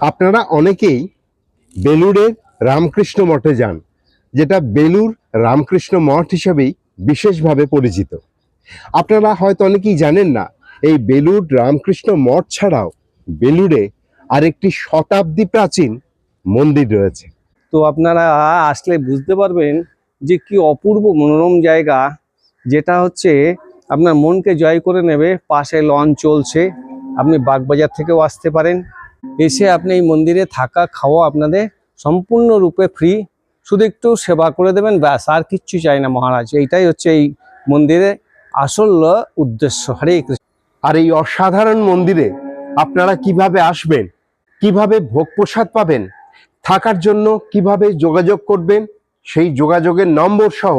আপনারা অনেকেই বেলুড়ের রামকৃষ্ণ মঠে যান, যেটা বেলুর রামকৃষ্ণ মঠ হিসেবেই বিশেষভাবে পরিচিত। আপনারা হয়তো অনেকেই জানেন না, এই বেলুর রামকৃষ্ণ মঠ ছাড়াও বেলুড়ে আরেকটি শতাব্দী প্রাচীন মন্দির রয়েছে। তো আপনারা আসলে বুঝতে পারবেন যে কি অপূর্ব মনোরম জায়গা, যেটা হচ্ছে আপনার মনকে জয় করে নেবে, পাশে লঞ্চ চলছে, আপনি বাগবাজার থেকেও আসতে পারেন। এসে আপনি এই মন্দিরে থাকা, খাওয়া আপনাদের সম্পূর্ণরূপে ফ্রি শুধু একটু সেবা করে দেবেন, ব্যাস, আর কিচ্ছু চাই না মহারাজ। এইটাই হচ্ছে এই মন্দিরে আসল উদ্দেশ্য। হরে কৃষ্ণ। আর এই অসাধারণ মন্দিরে আপনারা কীভাবে আসবেন, কীভাবে ভোগ প্রসাদ পাবেন, থাকার জন্য কীভাবে যোগাযোগ করবেন, সেই যোগাযোগের নম্বর সহ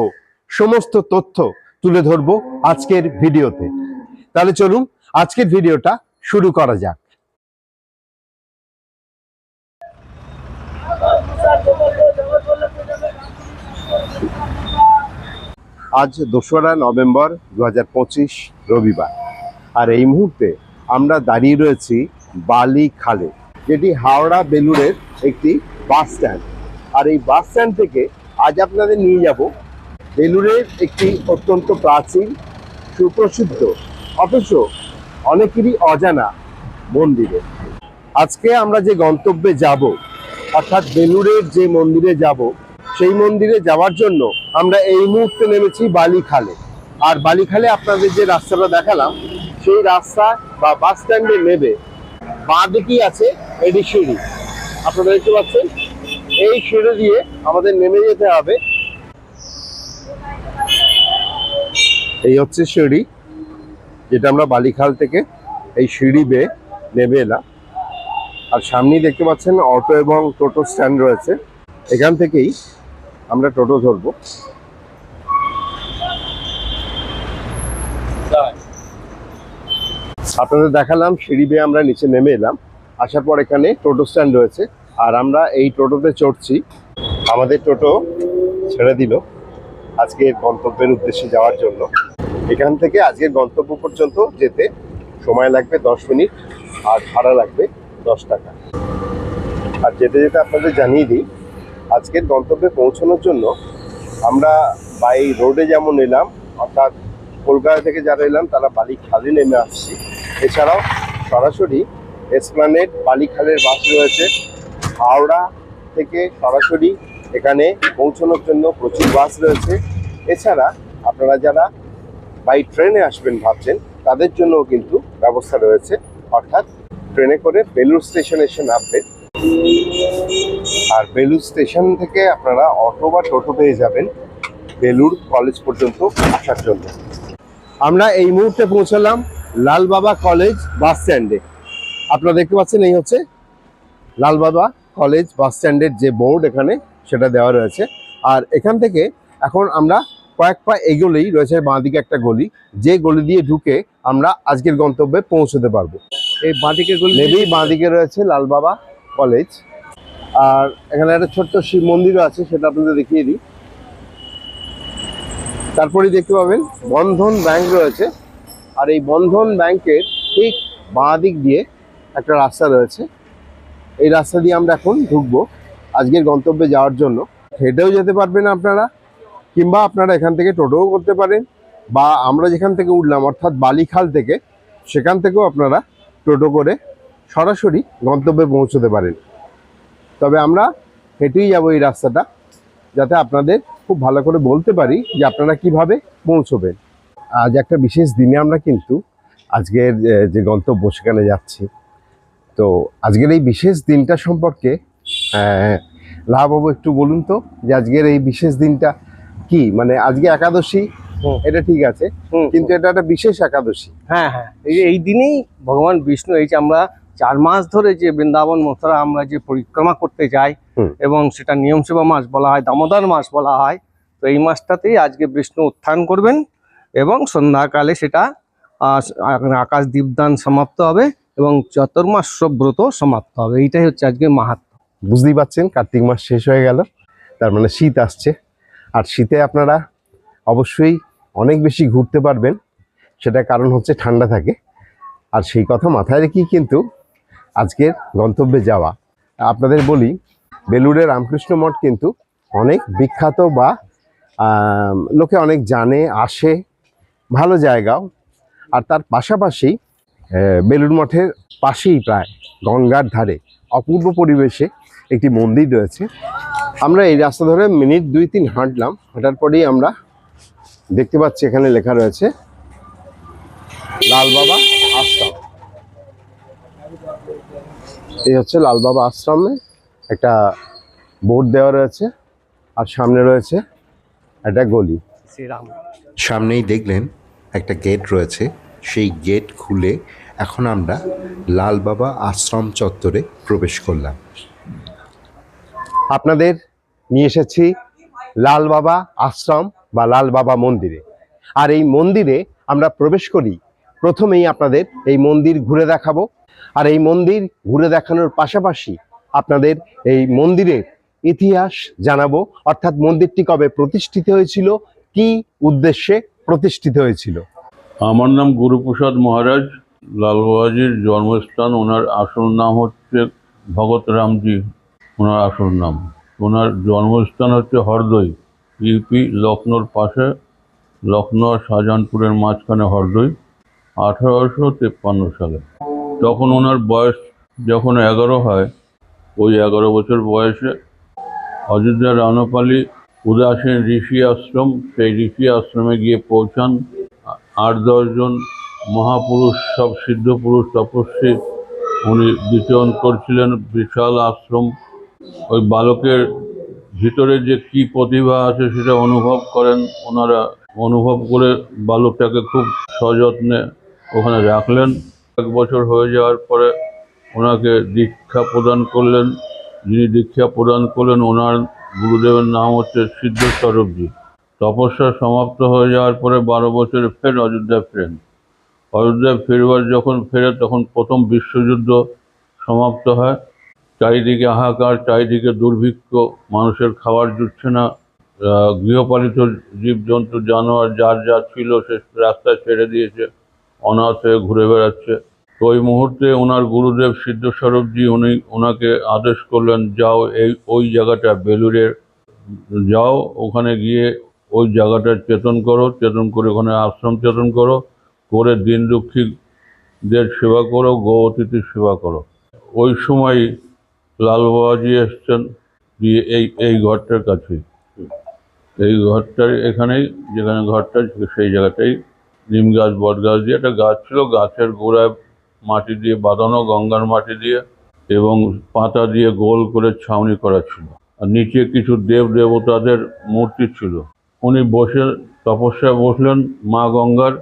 সমস্ত তথ্য তুলে ধরবো আজকের ভিডিওতে। তাহলে চলুন, আজকের ভিডিওটা শুরু করা যাক। আজ দোসরা নভেম্বর দু হাজার পঁচিশ রবিবার। আর এই মুহূর্তে আমরা দাঁড়িয়ে রয়েছি বালি খালে, যেটি হাওড়া বেলুড়ের একটি বাস স্ট্যান্ড। আর এই বাস স্ট্যান্ড থেকে আজ আপনাদের নিয়ে যাব বেলুড়ের একটি অত্যন্ত প্রাচীন, সুপ্রসিদ্ধ, অথচ অনেকেরই অজানা মন্দিরে। আজকে আমরা যে গন্তব্যে যাব, অর্থাৎ বেলুড়ের যে মন্দিরে যাব সেই মন্দিরে যাওয়ার জন্য আমরা এই মুহূর্তে নেমেছি বালিখালে। আর বালিখালে আপনাদের যে রাস্তাটা দেখালাম, সেই রাস্তা বা বাস স্ট্যান্ডে নেবে বাঁ দিকেই আছে এডি সিঁড়ি। আপনারা দেখতে পাচ্ছেন, এই সিঁড়ি দিয়ে আমাদের নেমে যেতে হবে। এই হচ্ছে সিঁড়ি, যেটা আমরা বালিখাল থেকে এই সিঁড়ি বেয়ে নেমে এলাম। আর সামনেই দেখতে পাচ্ছেন অটো এবং টোটো স্ট্যান্ড রয়েছে। এখান থেকেই আমরা টোটো ধরবো। আপনাদের দেখালাম, সিঁড়ি বেয়ে আমরা নিচে নেমে এলাম। আসার পর এখানে টোটো স্ট্যান্ড রয়েছে। আর আমরা এই টোটোতে চড়ছি। আমাদের টোটো ছেড়ে দিল আজকের গন্তব্যের উদ্দেশ্যে যাওয়ার জন্য। এখান থেকে আজকের গন্তব্য পর্যন্ত যেতে সময় লাগবে দশ মিনিট, আর ভাড়া লাগবে দশ টাকা। আর যেতে যেতে আপনাদের জানিয়ে দিই আজকের গন্তব্যে পৌঁছানোর জন্য আমরা বাই রোডে যেমন এলাম, অর্থাৎ কলকাতা থেকে যারা এলাম, তারা বালিখালে নেমে আসছি। এছাড়াও সরাসরি এসপ্লানেড বালিখালের বাস রয়েছে। হাওড়া থেকে সরাসরি এখানে পৌঁছানোর জন্য প্রচুর বাস রয়েছে। এছাড়া আপনারা যারা বাই ট্রেনে আসবেন ভাবছেন, তাদের জন্যও কিন্তু ব্যবস্থা রয়েছে। অর্থাৎ ট্রেনে করে বেলুর স্টেশনে এসে নামবেন। আর বেলুর স্টেশন থেকে আপনারা অটো বা টোটো পেয়ে যাবেন বেলুর কলেজ পর্যন্ত আসার জন্য। আমরা এই মুহূর্তে পৌঁছালাম লালবাবা কলেজ বাস স্ট্যান্ডে। আপনারা দেখতে পাচ্ছেন এই হচ্ছে লালবাবা কলেজ বাস স্ট্যান্ডের যে বোর্ড এখানে সেটা দেওয়া রয়েছে। আর এখান থেকে এখন আমরা কয়েক পা এগোলেই রয়েছে বাঁদিকে একটা গলি। যে গলি দিয়ে ঢুকে আমরা আজকের গন্তব্যে পৌঁছতে পারব। এই বাঁদিকে গলি নেবেই বাঁদিকে রয়েছে লালবাবা কলেজ। আর এখানে একটা ছোট্ট শিব মন্দিরও আছে, সেটা আপনাদের দেখিয়ে দিই। তারপরেই দেখতে পাবেন বন্ধন ব্যাংক রয়েছে। আর এই বন্ধন ব্যাংকের ঠিক বাঁ দিক দিয়ে একটা রাস্তা রয়েছে। এই রাস্তা দিয়ে আমরা এখন ঢুকবো আজকের গন্তব্যে যাওয়ার জন্য। হেঁটেও যেতে পারবেন আপনারা, কিংবা আপনারা এখান থেকে টোটোও করতে পারেন, বা আমরা যেখান থেকে উঠলাম, অর্থাৎ বালিখাল থেকে, সেখান থেকেও আপনারা টোটো করে সরাসরি গন্তব্যে পৌঁছতে পারেন। তবে আমরা হেঁটেই যাব এই রাস্তাটা যাতে আপনাদের খুব ভালো করে বলতে পারি যে আপনারা কীভাবে পৌঁছবেন। আজ একটা বিশেষ দিনে আমরা কিন্তু আজকের যে গন্তব্য সেখানে যাচ্ছি। তো আজকের এই বিশেষ দিনটা সম্পর্কে লাভবাবু একটু বলুন তো যে আজকের এই বিশেষ দিনটা কি? মানে আজকে একাদশী। এটা ঠিক আছে কিন্তু এটা একটা বিশেষ একাদশী। হ্যাঁ হ্যাঁ। এই দিনেই ভগবান বিষ্ণু এই যে আমরা চার মাস ধরে যে বৃন্দাবন মথুরা আমরা যে পরিক্রমা করতে যাই এবং সেটা নিয়ম সেবা মাস বলা হয় দামোদর মাস বলা হয় তো এই মাসটাতেই আজকে বিষ্ণু উত্থান করবেন এবং সন্ধ্যাকালে সেটা আকাশ দীপদান সমাপ্ত হবে এবং চতুর্মাস ব্রত সমাপ্ত হবে। এইটাই হচ্ছে আজকে মাহাত্ম। বুঝতেই পাচ্ছেন কার্তিক মাস শেষ হয়ে গেল তার মানে শীত আসছে। আর শীতে আপনারা অবশ্যই অনেক বেশি ঘুরতে পারবেন সেটা কারণ হচ্ছে ঠান্ডা থাকে। আর সেই কথা মাথায় রেখেই কিন্তু আজকের গন্তব্যে যাওয়া। আপনাদের বলি, বেলুড়ে রামকৃষ্ণ মঠ কিন্তু অনেক বিখ্যাত বা লোকে অনেক জানে, আসে, ভালো জায়গাও। আর তার পাশাপাশি বেলুড় মঠের পাশেই প্রায় গঙ্গার ধারে অপূর্ব পরিবেশে একটি মন্দির রয়েছে। আমরা এই রাস্তা ধরে মিনিট দুই তিন হাঁটলাম, হাঁটার পরেই আমরা দেখতে পাচ্ছি এখানে লেখা রয়েছে, লাল বাবা আশ্রম এই হচ্ছে লাল বাবা আশ্রমে একটা বোর্ড দেওয়া রয়েছে আর সামনে রয়েছে একটা গলি। শ্রীরাম। সামনেই দেখলেন একটা গেট রয়েছে। সেই গেট খুলে এখন আমরা লাল বাবা আশ্রম চত্বরে প্রবেশ করলাম। আপনাদের নিয়ে এসেছি লাল বাবা আশ্রম বা লাল বাবা মন্দিরে। আর এই মন্দিরে আমরা প্রবেশ করি। প্রথমেই আপনাদের এই মন্দির ঘুরে দেখাবো। আর এই মন্দির ঘুরে দেখানোর পাশাপাশি আপনাদের এই মন্দিরের ইতিহাস জানাব। অর্থাৎ মন্দিরটি কবে প্রতিষ্ঠিত হয়েছিল? কি উদ্দেশ্যে প্রতিষ্ঠিত হয়েছিল? আমার নাম গুরুপ্রসাদ মহারাজ। লালবাবাজির জন্মস্থান। ওনার আসল নাম হচ্ছে ভগৎ রামজি। ওনার আসল নাম। ওনার জন্মস্থান হচ্ছে হরদই ইউপি লখনৌর পাশে। লখনৌ আর শাহজাহানপুরের মাঝখানে হরদই আঠারোশো তেপ্পান্ন সালে। তখন ওনার বয়স যখন এগারো হয়, ওই এগারো বছর বয়সে অযোধ্যা রানপালি উদাসীন ঋষি আশ্রম, সেই ঋষি আশ্রমে গিয়ে পৌঁছান। আট দশজন মহাপুরুষ, সব সিদ্ধ পুরুষ, তপস্বী উনি বিচরণ করছিলেন। বিশাল আশ্রম। ওই বালকের ভিতরে যে কি প্রতিভা আছে সেটা অনুভব করেন ওনারা। অনুভব করে বালকটাকে খুব সযত্নে ওখানে রাখলেন। এক বছর হয়ে যাওয়ার পরে ওনাকে দীক্ষা প্রদান করলেন। যিনি দীক্ষা প্রদান করলেন, ওনার গুরুদেবের নাম হচ্ছে সিদ্ধ স্বরূপজি তপস্যা সমাপ্ত হয়ে যাওয়ার পরে বারো বছরে ফের অযোধ্যা ফেরেন। অযোধ্যায় ফেরবার যখন ফেরে, তখন প্রথম বিশ্বযুদ্ধ সমাপ্ত হয়। চারিদিকে হাহাকার চারিদিকে দুর্ভিক্ষ, মানুষের খাবার জুটছে না। গৃহপালিত জীবজন্তু, জানোয়ার যার যা ছিল, সে রাস্তায় ছেড়ে দিয়েছে। অনাথ ঘুরে বেড়াচ্ছে। তো ওই মুহূর্তে ওনার গুরুদেব সিদ্ধস্বরূপজি উনি ওনাকে আদেশ করলেন, যাও এই, ওই জায়গাটা, বেলুড়ের, যাও, ওখানে গিয়ে ওই জায়গাটা চেতন করো, চেতন করে ওখানে আশ্রম চেতন করো, করে দিন দুঃখীদের সেবা করো, গো অতিথির সেবা করো। ওই সময় লাল বাবাজি এসছেন দিয়ে এই এই ঘরটার কাছেই। এই ঘরটার এখানেই, যেখানে ঘরটা, সেই জায়গাটাই নিম গাছ, বট গাছ দিয়ে একটা গাছ ছিল, গাছের গোড়ায় মাটি দিয়ে বাঁধানো, গঙ্গার মাটি দিয়ে এবং পাতা দিয়ে গোল করে ছাউনি করা ছিল। আর নিচে কিছু দেব দেবতাদের মূর্তি ছিল। উনি বসে তপস্যায় বসলেন, মা গঙ্গার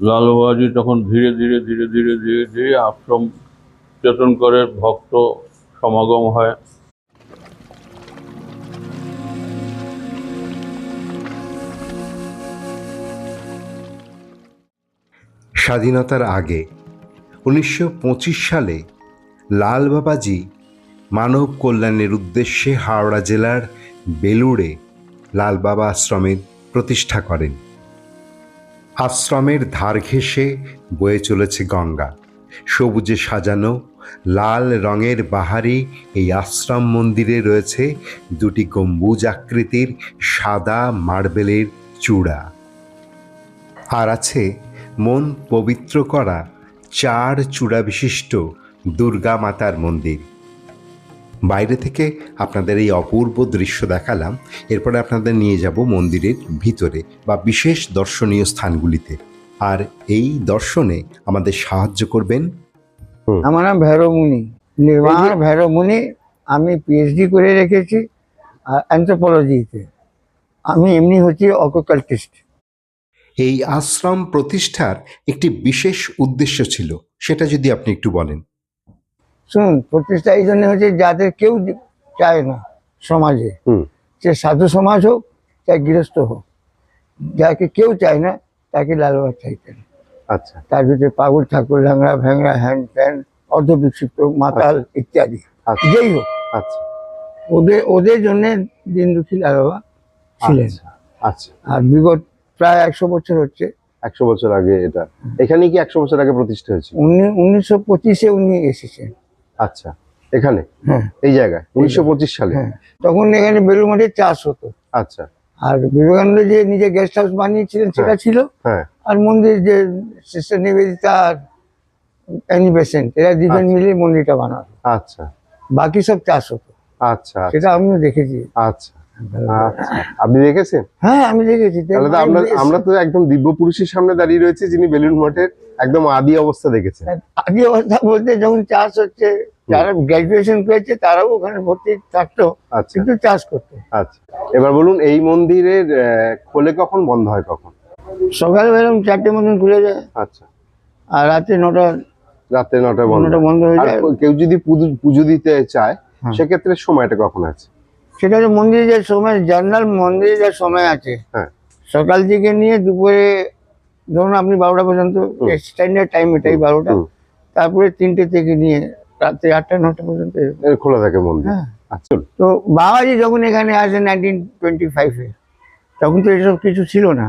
লালবাজি তখন ধীরে ধীরে ধীরে ধীরে ধীরে ধীরে আশ্রম চেতন করে ভক্ত সমাগম হয়। স্বাধীনতার আগে উনিশশো পঁচিশ সালে লাল বাবাজি মানব কল্যাণের উদ্দেশ্যে হাওড়া জেলার বেলুড়ে লাল বাবা আশ্রমের প্রতিষ্ঠা করেন। আশ্রমের ধার ঘেঁষে বয়ে চলেছে গঙ্গা। সবুজে সাজানো লাল রঙের বাহারি এই আশ্রম মন্দিরে রয়েছে দুটি গম্বুজ আকৃতির সাদা মার্বেলের চূড়া। আর আছে মন পবিত্র করা চার চূড়া বিশিষ্ট দুর্গা মাতার মন্দির। বাইরে থেকে আপনাদের এই অপূর্ব দৃশ্য দেখালাম এরপরে আপনাদের নিয়ে যাব মন্দিরের ভিতরে বা বিশেষ দর্শনীয় স্থানগুলিতে। আর এই দর্শনে আমাদের সাহায্য করবেন আমার নাম ভৈরব মুনি। নির্মাণ ভৈরবমুনি আমি পিএইচডি করে রেখেছি অ্যান্থ্রোপোলজিতে আমি এমনি হচ্ছি অকোকাল্টিস্ট এই আশ্রম প্রতিষ্ঠার একটি বিশেষ উদ্দেশ্য ছিল। সেটা যদি আপনি একটু বলেন। শুনুন প্রতিষ্ঠা এই জন্য হচ্ছে যাদের কেউ চায় না সমাজে। হুম। সে সাধু সমাজ হোক চাই গৃহস্থ হোক। যাকে কেউ চায় না তাকে লালবাগ চাইতেন আচ্ছা। তার ভিতরে পাগল ঠাকুর ল্যাংড়া ভ্যাংরা হ্যান ত্যান অর্ধবিক্ষিপ্ত মাতাল ইত্যাদি। আচ্ছা। যেই হোক। আচ্ছা। ওদের ওদের জন্য দিন দুঃখী লালবাবা ছিলেন। আচ্ছা। আচ্ছা। আর বিগত প্রায় একশো বছর হচ্ছে। একশো বছর আগে এটা। এখানে কি একশো বছর আগে প্রতিষ্ঠা হয়েছে উনি উনিশশো পঁচিশে উনি এসেছেন। আচ্ছা এখানে? হ্যাঁ। এই জায়গায়? উনিশশো পঁচিশ সালে? হ্যাঁ। তখন এখানে বেলুর মাঠে চাষ হতো। আচ্ছা। আর বিবেকানন্দ যে নিজে গেস্ট হাউস বানিয়েছিলেন সেটা ছিল। হ্যাঁ। আর মন্দির যে সিস্টার নিবেদিতা আর অ্যানি বেসেন্ট এরা দুজন আচ্ছা। মিলে মন্দিরটা বানাতো। আচ্ছা। বাকি সব চাষ হতো। আচ্ছা সেটা আমিও দেখেছি। আচ্ছা আচ্ছা। আপনি দেখেছেন? হ্যাঁ আমি দেখেছি। তাহলে তো আমরা আমরা তো একদম দিব্য পুরুষের সামনে দাঁড়িয়ে রয়েছে যিনি বেলুন মঠের একদম আদি অবস্থা দেখেছেন। আগে অবস্থা বলতে যখন চাষ হচ্ছে যারা গ্র্যাজুয়েশন করেছে তারাও ওখানে ভর্তি থাকতো আচ্ছা। কিন্তু চাষ করতো। আচ্ছা। এবার বলুন এই মন্দিরের খোলে কখন বন্ধ হয় কখন? সকালবেলা এরকম চারটে মতন খুলে যায়। আচ্ছা। আর রাতে নটা বন্ধ। নটা হয়। বন্ধ হয়ে যায়। কেউ যদি পুজো- পুজো দিতে চায় হ্যাঁ। সেক্ষেত্রে সময়টা কখন আছে? সেটা হচ্ছে মন্দিরে যে সময় জার্নাল মন্দিরে যে সময় আছে হ্যাঁ। সকাল থেকে নিয়ে দুপুরে ধরুন আপনি বারোটা পর্যন্ত স্ট্যান্ডার্ড টাইম এটাই বারোটা। তারপরে তিনটে থেকে নিয়ে রাত্রে আটটা নটা পর্যন্ত খোলা থাকে মন্দির। হ্যাঁ। আচ্ছা তো বাবাজি যখন এখানে আসে নাইনটিন টোয়েন্টি ফাইভে তখন তো এসব কিছু ছিল না।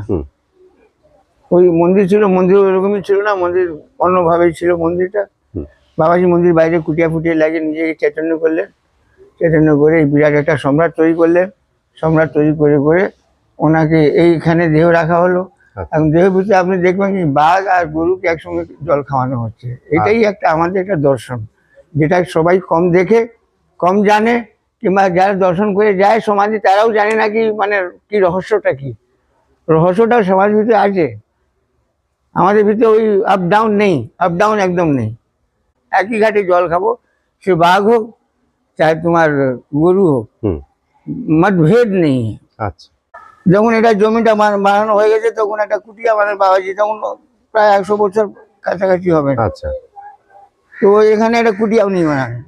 ওই মন্দির ছিল মন্দির ওরকমই ছিল না মন্দির অন্যভাবেই ছিল মন্দিরটা। বাবাজি মন্দির বাইরে কুটিয়া ফুটিয়ে লাগিয়ে নিজেকে চৈতন্য করলেন। চৈতন্য করে এই বিরাট একটা সম্রাট তৈরি করলেন। সম্রাট তৈরি করে করে ওনাকে এইখানে দেহ রাখা হলো। আচ্ছা। এখন দেহ ভিতরে আপনি দেখবেন কি বাঘ আর গরুকে একসঙ্গে জল খাওয়ানো হচ্ছে। এটাই একটা আমাদের একটা দর্শন। যেটা সবাই কম দেখে কম জানে কিংবা যারা দর্শন করে যায় সমাজে তারাও জানে না কি মানে কি রহস্যটা কি। রহস্যটা সমাজ ভিতরে আছে। আমাদের ভিতরে ওই আপ ডাউন নেই আপ ডাউন একদম নেই। একই ঘাটে জল খাব সে বাঘ হোক চাहे তোমার গরু হোক হুম। মতভেদ নেই আচ্ছা। যখন এটা জমিটা বানানো হয়ে গেছে তখন একটা কুটিয়া মানে বাবাজি তখন প্রায় একশো বছর কাছাকাছি হবে। আচ্ছা। তো এখানে একটা কুটিয়াও নেই বানানো।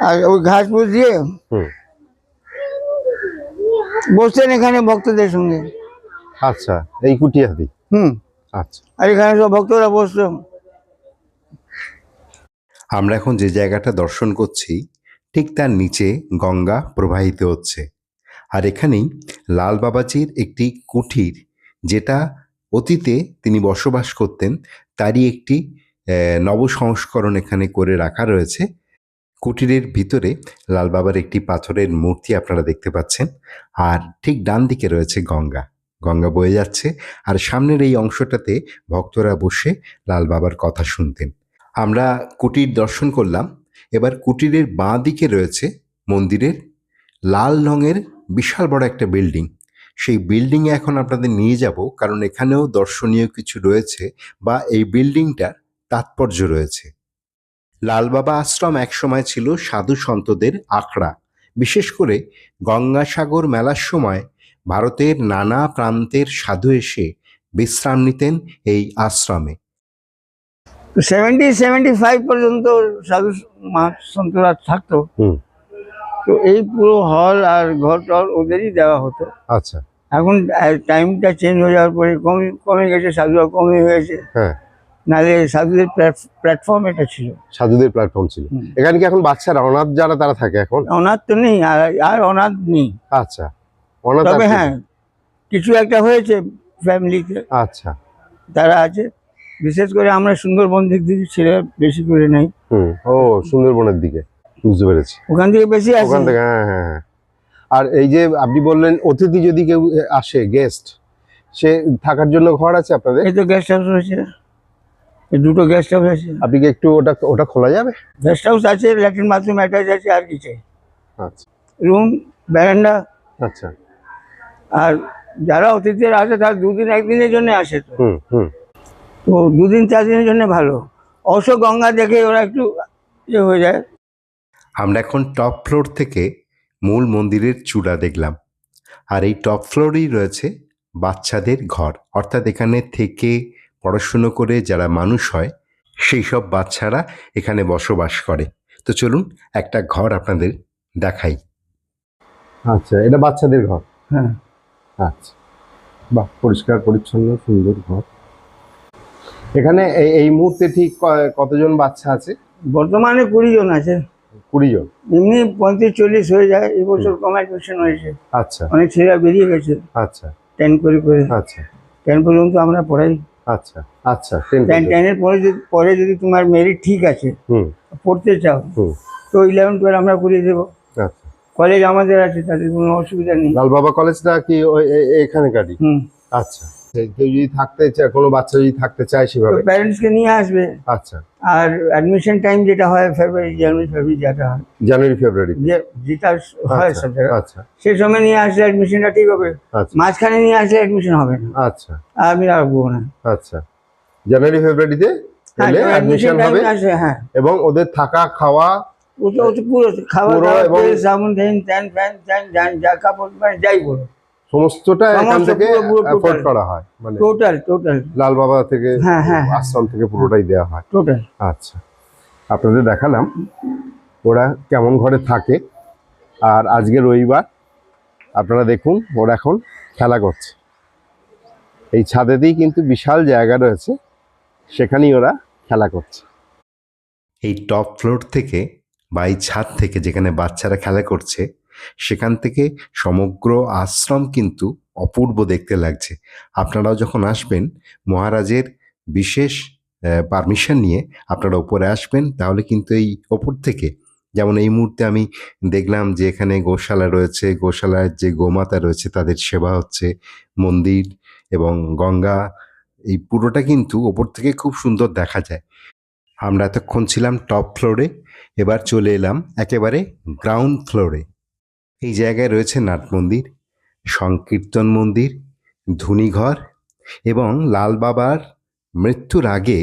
আর ওই ঘাস ফুস দিয়ে হুম। বসতেন এখানে ভক্তদের সঙ্গে। আচ্ছা এই কুটিয়াদি হুম। আচ্ছা। আর এখানে সব ভক্তরা বসতো। আমরা এখন যে জায়গাটা দর্শন করছি ঠিক তার নিচে গঙ্গা প্রবাহিত হচ্ছে। আর এখানেই লাল বাবাজির একটি কুঠির, যেটা অতীতে তিনি বসবাস করতেন, তারই একটি নবসংস্করণ এখানে করে রাখা রয়েছে। কুটিরের ভিতরে লাল বাবার একটি পাথরের মূর্তি আপনারা দেখতে পাচ্ছেন। আর ঠিক ডান দিকে রয়েছে গঙ্গা। গঙ্গা বয়ে যাচ্ছে আর সামনের এই অংশটাতে ভক্তরা বসে লাল বাবার কথা শুনতেন। আমরা কুটির দর্শন করলাম। এবার কুটিরের বাঁ দিকে রয়েছে মন্দিরের, লাল রঙের বিশাল বড় একটা বিল্ডিং। সেই বিল্ডিংয়ে এখন আপনাদের নিয়ে যাব, কারণ এখানেও দর্শনীয় কিছু রয়েছে বা এই বিল্ডিংটার তাৎপর্য রয়েছে। লালবাবা আশ্রম একসময় ছিল সাধু সন্তদের আখড়া। বিশেষ করে গঙ্গাসাগর মেলার সময় ভারতের নানা প্রান্তের সাধু এসে বিশ্রাম নিতেন এই আশ্রমে। সেভেন্টি সেভেন্টি ফাইভ পর্যন্ত সাধু মা- সন্তরা থাকতো। হুম। তো এই পুরো হল আর ঘর টর ওদেরই দেওয়া হতো। আচ্ছা। এখন টাইমটা চেঞ্জ হয়ে যাওয়ার পরে কমে কমে গেছে সাধুরা কমে হয়েছে। হ্যাঁ। নাহলে সাধুদের প্ল্যাটফর্ম এটা ছিল। সাধুদের প্ল্যাটফর্ম ছিল। এখানে কি এখন বাচ্চারা অনাথ যারা তারা থাকে এখন? অনাথ তো নেই আর আর অনাথ নেই। আচ্ছা। অনাথ তবে হ্যাঁ কিছু একটা হয়েছে ফ্যামিলিতে আচ্ছা। তারা আছে বিশেষ করে আমরা সুন্দরবন দিক থেকে ছেলে বেশি করে নেই। ও সুন্দরবনের দিকে বুঝতে পেরেছি। ওখান থেকে বেশি আছে ওখান থেকে হ্যাঁ হ্যাঁ হ্যাঁ। আর এই যে আপনি বললেন অতিথি যদি কেউ আসে গেস্ট সে থাকার জন্য ঘর আছে আপনাদের? এই তো গেস্ট হাউস এই দুটো গেস্ট হাউস আছে। আপনি কি একটু ওটা ওটা খোলা যাবে? গেস্ট হাউস আছে ল্যাট্রিন বাথরুম অ্যাটাচ আছে আর কি চাই আচ্ছা। রুম ব্যারান্ডা আচ্ছা। আর যারা অতিথিরা আসে তারা দুদিন একদিনের জন্য আসে তো। হুম হুম। তো দুদিন চার দিনের জন্য ভালো। অবশ্য গঙ্গা দেখে ওরা একটু ইয়ে হয়ে যায়। আমরা এখন টপ ফ্লোর থেকে মূল মন্দিরের চূড়া দেখলাম। আর এই টপ ফ্লোরেই রয়েছে বাচ্চাদের ঘর। অর্থাৎ এখানে থেকে পড়াশুনো করে যারা মানুষ হয় সেই সব বাচ্চারা এখানে বসবাস করে। তো চলুন একটা ঘর আপনাদের দেখাই। আচ্ছা এটা বাচ্চাদের ঘর। হ্যাঁ। আচ্ছা। বাহ পরিষ্কার পরিচ্ছন্ন সুন্দর ঘর। এখানে এই- মুহূর্তে ঠিক কতজন বাচ্চা আছে? বর্তমানে কুড়ি জন আছে। কুড়ি জন এমনি পঁয়ত্রিশ চল্লিশ হয়ে যায় এবছর বছর কম অ্যাডমিশন হয়েছে। আচ্ছা। অনেক ছেলেরা বেরিয়ে গেছে। আচ্ছা। টেন করে করে। আচ্ছা। টেন পর্যন্ত আমরা পড়াই। আচ্ছা। আচ্ছা টেন টেনের পরে যদি পরে যদি তোমার মেরিট ঠিক আছে হুম। পড়তে চাও হুম। তো ইলেভেন টুয়েলভ আমরা করিয়ে দেবো। আচ্ছা। কলেজ আমাদের আছে তাদের কোনো অসুবিধা নেই। লাল বাবা কলেজটা কি ওই এ- এ- হুম। আচ্ছা। কেউ যদি থাকতে চায় কোনো বাচ্চা যদি থাকতে চায় সেভাবে। প্যারেন্টসকে নিয়ে আসবে। আচ্ছা। আর অ্যাডমিশন টাইম যেটা হয় ফেব্রুয়ারি জানুয়ারি ফেব্রুয়ারি যেটা হয়। জানুয়ারি ফেব্রুয়ারি যে যেটা হয় সব জায়গায়। আচ্ছা। সেই সময় নিয়ে আসলে অ্যাডমিশনটা ঠিক হবে। আচ্ছা। মাঝখানে নিয়ে আসলে অ্যাডমিশন হবে না। আচ্ছা। আমি রাখব না। আচ্ছা। জানুয়ারি ফেব্রুয়ারিতে অ্যাডমিশন হবে হ্যাঁ। এবং ওদের থাকা খাওয়া পুরো এবং- তেল, সাবুন দেন ত্যান ফ্যান ত্যান যা কাপড় মানে যাই বলো। সমস্তটা এখান থেকে total। করা হয় মানে টোটাল টোটাল লাল বাবা থেকে হ্যাঁ, হ্যাঁ, হ্যাঁ। আশ্রম থেকে পুরোটাই দেওয়া হয়। টোটাল আচ্ছা। আপনাদের দেখালাম ওরা কেমন ঘরে থাকে। আর আজকে রবিবার আপনারা দেখুন ওরা এখন খেলা করছে। এই ছাদেতেই কিন্তু বিশাল জায়গা রয়েছে সেখানেই ওরা খেলা করছে। এই টপ ফ্লোর থেকে বা এই ছাদ থেকে যেখানে বাচ্চারা খেলা করছে সেখান থেকে সমগ্র আশ্রম কিন্তু অপূর্ব দেখতে লাগছে। আপনারাও যখন আসবেন, মহারাজের বিশেষ পারমিশন নিয়ে আপনারা উপরে আসবেন, তাহলে কিন্তু এই ওপর থেকে, যেমন এই মুহূর্তে আমি দেখলাম যে এখানে গোশালা রয়েছে, গোশালার যে গোমাতা রয়েছে, তাদের সেবা হচ্ছে, মন্দির এবং গঙ্গা, এই পুরোটা কিন্তু ওপর থেকে খুব সুন্দর দেখা যায়। আমরা এতক্ষণ ছিলাম টপ ফ্লোরে এবার চলে এলাম একেবারে গ্রাউন্ড ফ্লোরে এই জায়গায় রয়েছে নাট মন্দির, সংকীর্তন মন্দির, ধুনিঘর এবং লাল বাবার মৃত্যুর আগে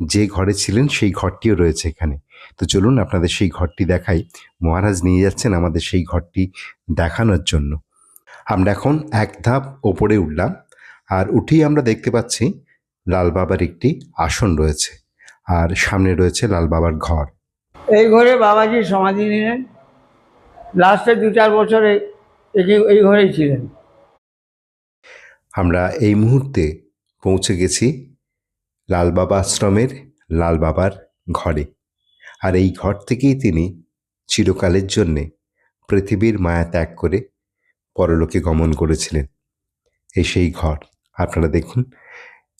যে ঘরে ছিলেন সেই ঘরটিও রয়েছে এখানে। তো চলুন আপনাদের সেই ঘরটি দেখাই। মহারাজ নিয়ে যাচ্ছেন আমাদের সেই ঘরটি দেখানোর জন্য। আমরা এখন এক ধাপ ওপরে উঠলাম আর উঠেই আমরা দেখতে পাচ্ছি লাল বাবার একটি আসন রয়েছে আর সামনে রয়েছে লাল বাবার ঘর। এই ঘরে বাবাজি সমাধি নিলেন। লাস্টে দু চার বছরে এই- ঘরেই ছিলেন। আমরা এই মুহূর্তে পৌঁছে গেছি লাল বাবা আশ্রমের লাল বাবার ঘরে। আর এই ঘর থেকেই তিনি চিরকালের জন্যে পৃথিবীর মায়া ত্যাগ করে পরলোকে গমন করেছিলেন। এই সেই ঘর, আপনারা দেখুন,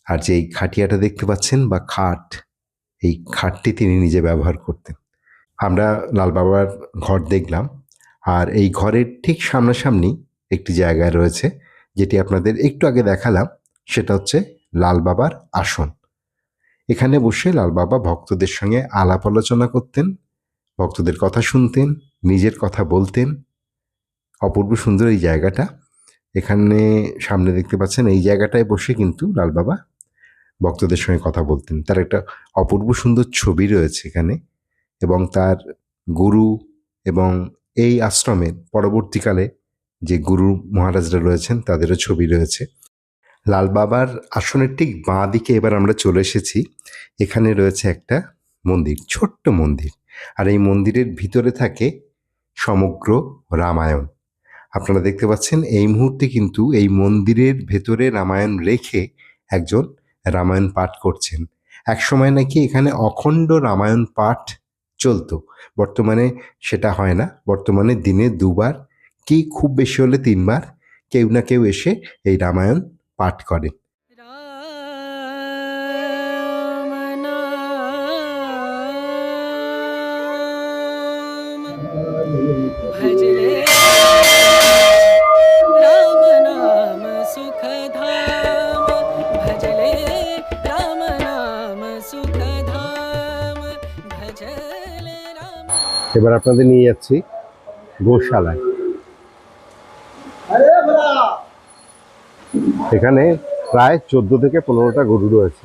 আর যে এই খাটিয়াটা দেখতে পাচ্ছেন বা খাট, এই খাটটি তিনি নিজে ব্যবহার করতেন। আমরা লাল বাবার ঘর দেখলাম আর এই ঘরের ঠিক সামনাসামনি একটি জায়গায় রয়েছে, যেটি আপনাদের একটু আগে দেখালাম, সেটা হচ্ছে লাল বাবার আসন। এখানে বসে লাল বাবা ভক্তদের সঙ্গে আলাপ আলোচনা করতেন, ভক্তদের কথা শুনতেন, নিজের কথা বলতেন। অপূর্ব সুন্দর এই জায়গাটা। এখানে সামনে দেখতে পাচ্ছেন, এই জায়গাটায় বসে কিন্তু লাল বাবা ভক্তদের সঙ্গে কথা বলতেন। তার একটা অপূর্ব সুন্দর ছবি রয়েছে এখানে এবং তার গুরু এবং এই আশ্রমে পরবর্তীকালে যে গুরু মহারাজরা রয়েছেন, তাদেরও ছবি রয়েছে। লাল বাবার আসনের ঠিক বাঁ দিকে এবার আমরা চলে এসেছি। এখানে রয়েছে একটা মন্দির, ছোট্ট মন্দির। আর এই মন্দিরের ভিতরে থাকে সমগ্র রামায়ণ। আপনারা দেখতে পাচ্ছেন, এই মুহূর্তে কিন্তু এই মন্দিরের ভেতরে রামায়ণ রেখে একজন রামায়ণ পাঠ করছেন। এক সময় নাকি এখানে অখণ্ড রামায়ণ পাঠ চলতো। বর্তমানে সেটা হয় না। বর্তমানে দিনে দুবার, কি খুব বেশি হলে তিনবার, কেউ না কেউ এসে এই রামায়ণ পাঠ করে। এবার আপনাদের নিয়ে যাচ্ছি গোশালায়। এখানে প্রায় চোদ্দ থেকে পনেরোটা গরু রয়েছে।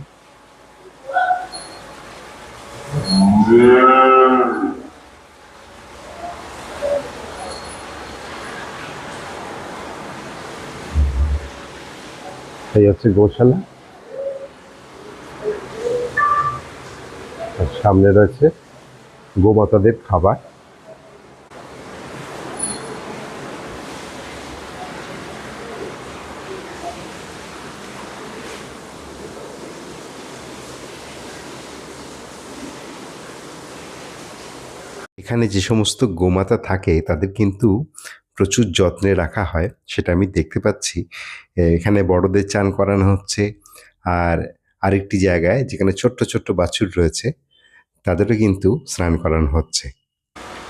এই হচ্ছে গোশালা। সামনে রয়েছে গোমাতাদের খাবার। এখানে যে সমস্ত গোমাতা থাকে, তাদের কিন্তু প্রচুর যত্নে রাখা হয়, সেটা আমি দেখতে পাচ্ছি। এখানে বড়দের চান করানো হচ্ছে। আর আরেকটি জায়গায় যেখানে ছোট্ট ছোট্ট বাছুর রয়েছে তাদেরও কিন্তু স্নান করানো হচ্ছে।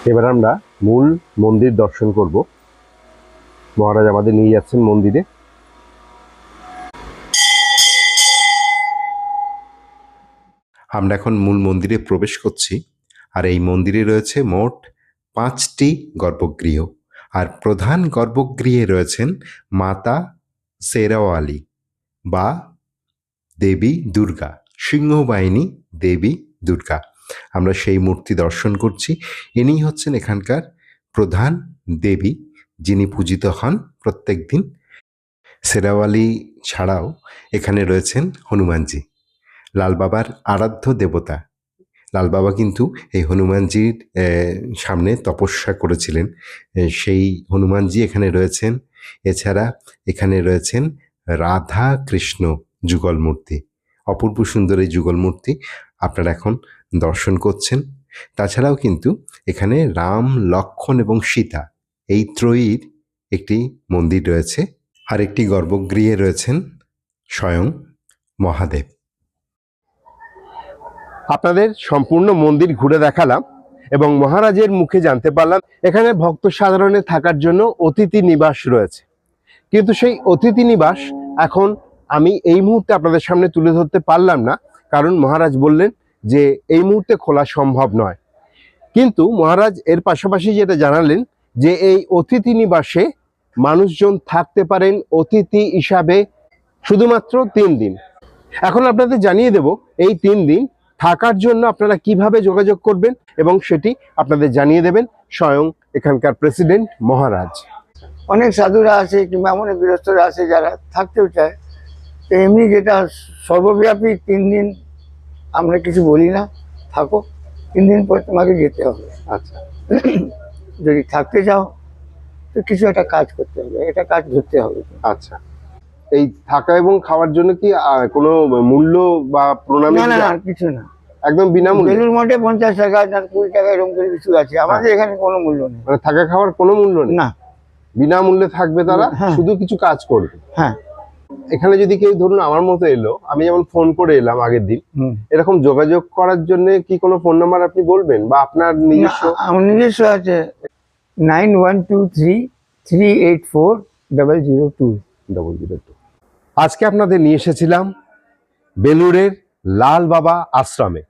এবার আমরা মূল মন্দির দর্শন করব। মহারাজ আমাদের নিয়ে যাচ্ছেন মন্দিরে। আমরা এখন মূল মন্দিরে প্রবেশ করছি আর এই মন্দিরে রয়েছে মোট পাঁচটি গর্ভগৃহ আর প্রধান গর্ভগৃহে রয়েছেন মাতা সেরাওয়ালি বা দেবী দুর্গা সিংহবাহিনী দেবী দুর্গা। আমরা সেই মূর্তি দর্শন করছি। ইনি হচ্ছেন এখানকার প্রধান দেবী, যিনি পূজিত হন প্রত্যেক দিন। সেরাওয়ালি ছাড়াও এখানে রয়েছেন হনুমানজি লাল বাবার আরাধ্য দেবতা। লাল বাবা কিন্তু এই হনুমানজির সামনে তপস্যা করেছিলেন। সেই হনুমানজি এখানে রয়েছেন। এছাড়া এখানে রয়েছেন রাধা কৃষ্ণ যুগল মূর্তি অপূর্ব সুন্দর এই যুগল মূর্তি আপনারা এখন দর্শন করছেন। তাছাড়াও কিন্তু এখানে রাম, লক্ষণ এবং সীতা এই ত্রয়ীর একটি মন্দির রয়েছে আর একটি গর্ভগৃহে রয়েছেন স্বয়ং মহাদেব। আপনাদের সম্পূর্ণ মন্দির ঘুরে দেখালাম এবং মহারাজের মুখে জানতে পারলাম এখানে ভক্ত সাধারণের থাকার জন্য অতিথি নিবাস রয়েছে। কিন্তু সেই অতিথি নিবাস এখন আমি এই মুহূর্তে আপনাদের সামনে তুলে ধরতে পারলাম না, কারণ মহারাজ বললেন যে এই মুহূর্তে খোলা সম্ভব নয়। কিন্তু মহারাজ এর পাশাপাশি যেটা জানালেন যে এই অতিথি নিবাসে মানুষজন থাকতে পারেন অতিথি হিসাবে শুধুমাত্র তিন দিন। এখন আপনাদের জানিয়ে দেব এই তিন দিন থাকার জন্য আপনারা কীভাবে যোগাযোগ করবেন এবং সেটি আপনাদের জানিয়ে দেবেন স্বয়ং এখানকার প্রেসিডেন্ট মহারাজ। অনেক সাধুরা আছে কিংবা অনেক গৃহস্থরা আছে যারা থাকতেও চায়। তো এমনি যেটা সর্বব্যাপী তিন দিন আমরা কিছু বলি না থাকো। তিন দিন পর তোমাকে যেতে হবে। আচ্ছা। যদি থাকতে চাও তো কিছু একটা কাজ করতে হবে এটা কাজ ধরতে হবে। আচ্ছা। এই থাকা এবং খাওয়ার জন্য কি কোনো মূল্য বা প্রণাম না কিছু না। একদম বিনামূল্যে? বেলুর মঠে পঞ্চাশ টাকা না কুড়ি টাকা এরকম করে কিছু আছে। আমাদের এখানে কোনো মূল্য নেই। মানে থাকা খাওয়ার কোনো মূল্য নেই? না। বিনামূল্যে থাকবে তারা? হ্যাঁ। শুধু কিছু কাজ করবে? হ্যাঁ। এখানে যদি কেউ ধরুন আমার মতো এলো আমি যেমন ফোন করে এলাম আগের দিন এরকম যোগাযোগ করার জন্য কি কোনো ফোন নাম্বার আপনি বলবেন? বা আপনার নিজস্ব? আমার নিজস্ব আছে। Nine one two three three eight four double zero two double zero two আজকে আপনাদের নিয়ে এসেছিলাম বেলুড়ের লাল বাবা আশ্রমে।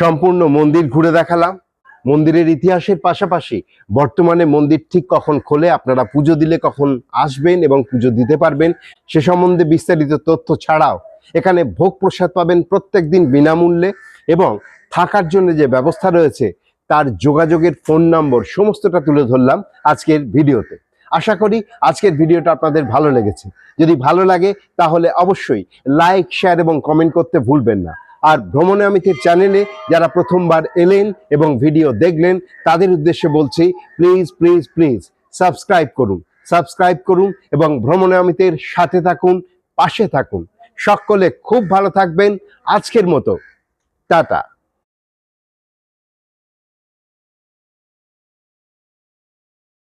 সম্পূর্ণ মন্দির ঘুরে দেখালাম। মন্দিরের ইতিহাসের পাশাপাশি বর্তমানে মন্দির ঠিক কখন খোলে, আপনারা পুজো দিলে কখন আসবেন এবং পুজো দিতে পারবেন, সে সম্বন্ধে বিস্তারিত তথ্য ছাড়াও এখানে ভোগ প্রসাদ পাবেন প্রত্যেক দিন বিনামূল্যে এবং থাকার জন্য যে ব্যবস্থা রয়েছে, তার যোগাযোগের ফোন নম্বর সমস্তটা তুলে ধরলাম আজকের ভিডিওতে। আশা করি আজকের ভিডিওটা আপনাদের ভালো লেগেছে। যদি ভালো লাগে তাহলে অবশ্যই লাইক, শেয়ার এবং কমেন্ট করতে ভুলবেন না। আর ভ্রমণে অমিতের চ্যানেলে যারা প্রথমবার এলেন এবং ভিডিও দেখলেন, তাদের উদ্দেশ্যে বলছি প্লিজ প্লিজ প্লিজ সাবস্ক্রাইব করুন। সাবস্ক্রাইব করুন এবং ভ্রমণে অমিতের সাথে থাকুন, পাশে থাকুন। সকলে খুব ভালো থাকবেন। আজকের মতো। টাটা।